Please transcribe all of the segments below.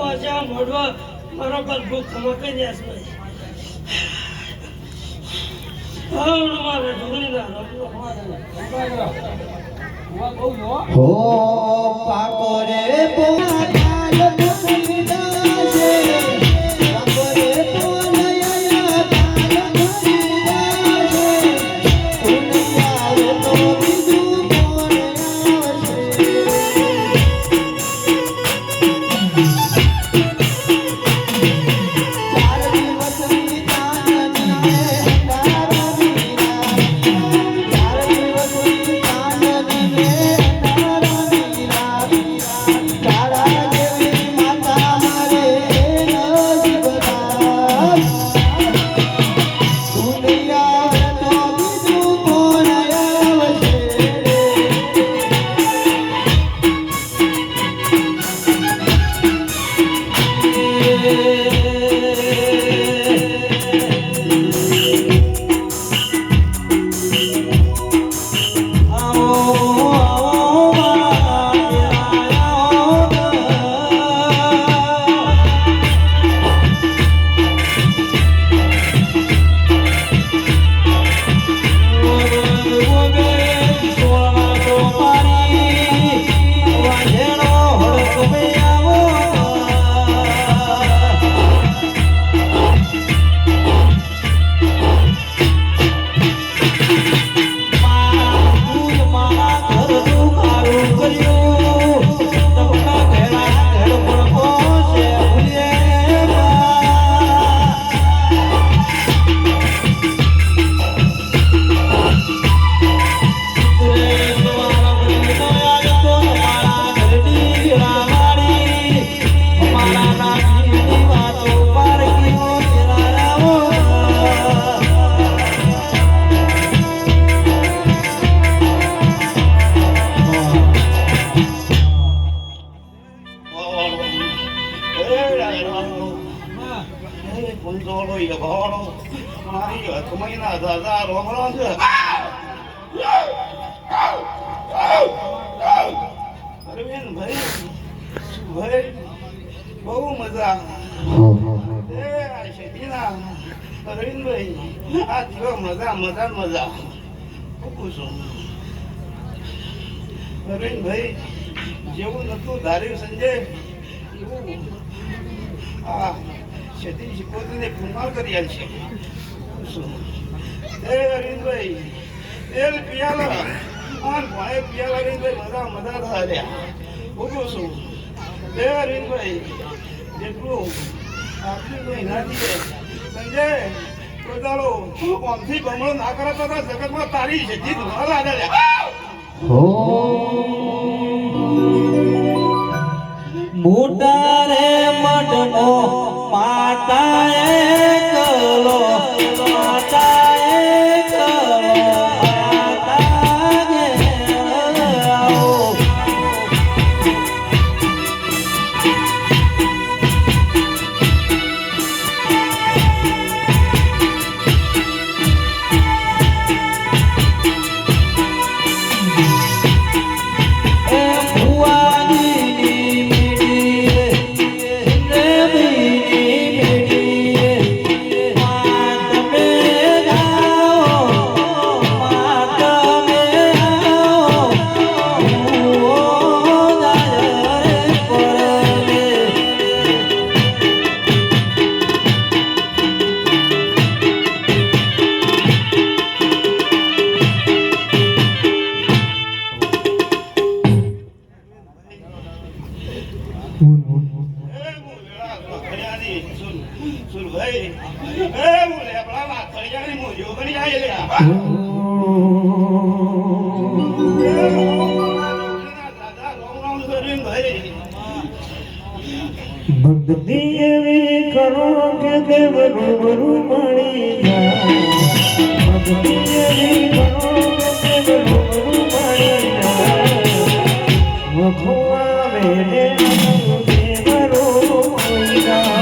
આજે આ મોઢવા ભૂખ ભાઈ આવો મારા રોમ રોમ હો પાકો બહુ મજા એ આ શેઠીના અરવિંદભાઈ આ જીવો મજા મજા. મજા હું. પૂછું અરવિંદભાઈ જેવું નતું ધાર્યું સંજય. એવું આ શેઠી શિકોતરીને કુમાર કરી છે પૂછું એ અરવિંદભાઈ તેલ પિયાલા આન ભાઈ પિયાલા અરવિંદભાઈ મજા મજા થયા હું પૂછું એ અરવિંદભાઈ જેટલું આટલું કોઈ દીએ સંજય કરે તો જગતમાં તારી છે જીત ન મોટા રે મઢનો માતા ભક્તિ એવી કરો કે દેવ રૂબરૂ મળી જાય ભક્તિ એવી કરો આવે દેવ રૂબરૂ મળી જાય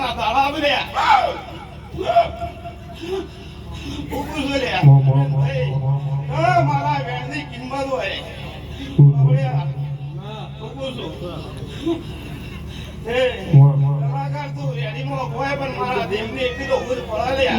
આવી છું મારા વેણની કિંમત હોય બબડ્યા. છું. કલાકાર તું રેડીમાં હોય પણ મારા દેવની એટલી તો ઊભું પડા લ્યા.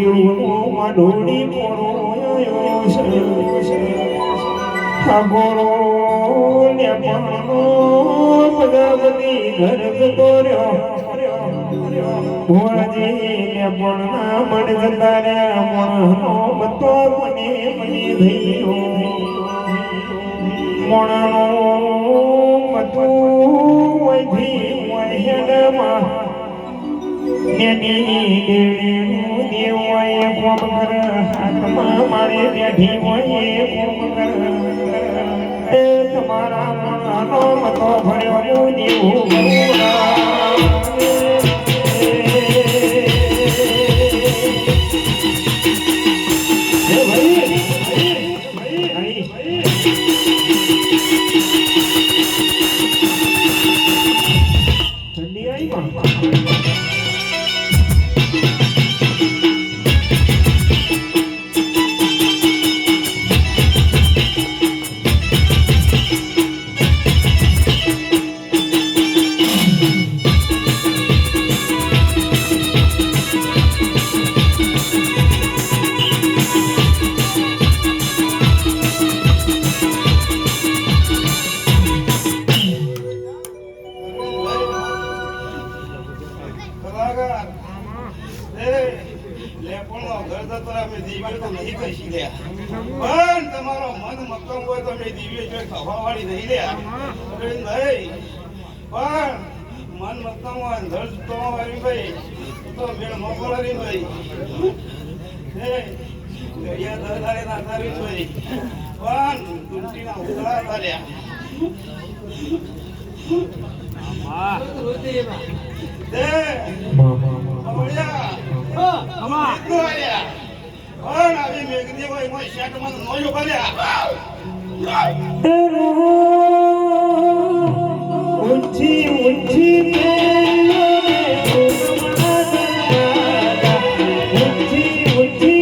દગોર્યો ઘડીઓ માડોડી બોરો ઠાકોરો ને પાનો પદાવતી ઘર દગોર્યો ભુવાજી ને પણ ના મણ જતા રહ્યા મણનો બતો મને મને થયો મણનો એની દેવીનું દેવાય કોમ કર હાથમાં મારે બેઠી એ કર એ તમારા મનનો મતો ભર્યો દેવું દિવ્ય તો નહીં પણ તમારો મન મક્કમ હોય તો મેં દિવ્ય જોઈ ખવાવાળી નહીં લ્યા નહીં. પણ મન મક્કમ હોય ધર તો આવી ભાઈ. તો મેળ મોકલાવી ભાઈ. ઘડિયા દરદારે ના તારી ભાઈ. પણ દુમટીના ઉતરા તાર્યા. પણ આવી મેઘની હોય એમાં શેઠમાં નોયો કર્યા ઊંચી ઊંચી ઊંચી ઊંચી